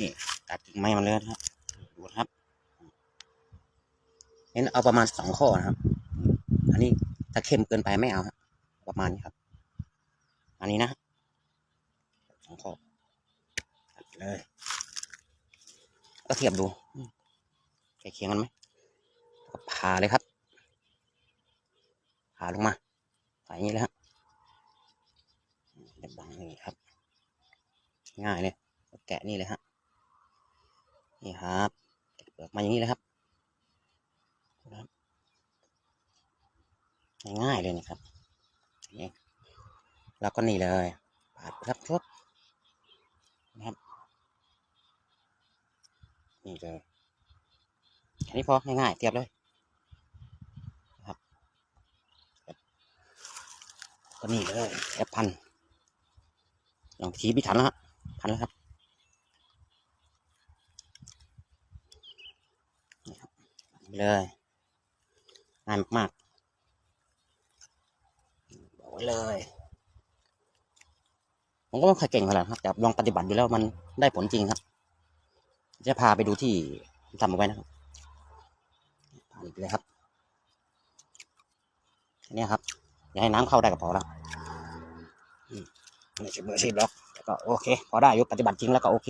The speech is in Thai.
นี่ตัดกิ่งไม้มันเลยครับดูครับเน้นเอาประมาณสองข้อนะครับ อันนี้ถ้าเข้มเกินไปไม่เอาครับประมาณนี้ครับ อันนี้นะสองข้อตัดเลย ก็เทียบดูใกล้เคียงกันไหมก็ผ่าเลยครับผ่าลงมาใส่อย่างนี้เลยฮะเด็ดบังนี่ครับ ง่ายเลยแกะนี่เลยฮะ นี่ครับเปลือกมาอย่างนี้เลยครับง่ายๆเลยนี่ครับนี่แล้วก็นี่เลยปาดครับชดนะครับ นี่เลยแค่นี้พอง่ายๆเตรียบเลยครับก็นี่เลยแอปพันลองชี้พิถันแล้วฮะพันแล้วครับนี่ครับนี่ เลยง่ายมากๆบอกไว้เลย ผมก็ไม่ค่อยเก่งเท่าไหร่ครับ แต่ลองปฏิบัติดูแล้วมันได้ผลจริงครับ จะพาไปดูที่ทำเอาไว้นะครับพาไปเลยครับอันนี้ครับ อย่าให้น้ำเข้าได้ก็พอแล้วอืมไม่ใช่มืออาชีพหรอกแต่ก็โอเค พอได้ยู่ปฏิบัติจริงแล้วก็โอเค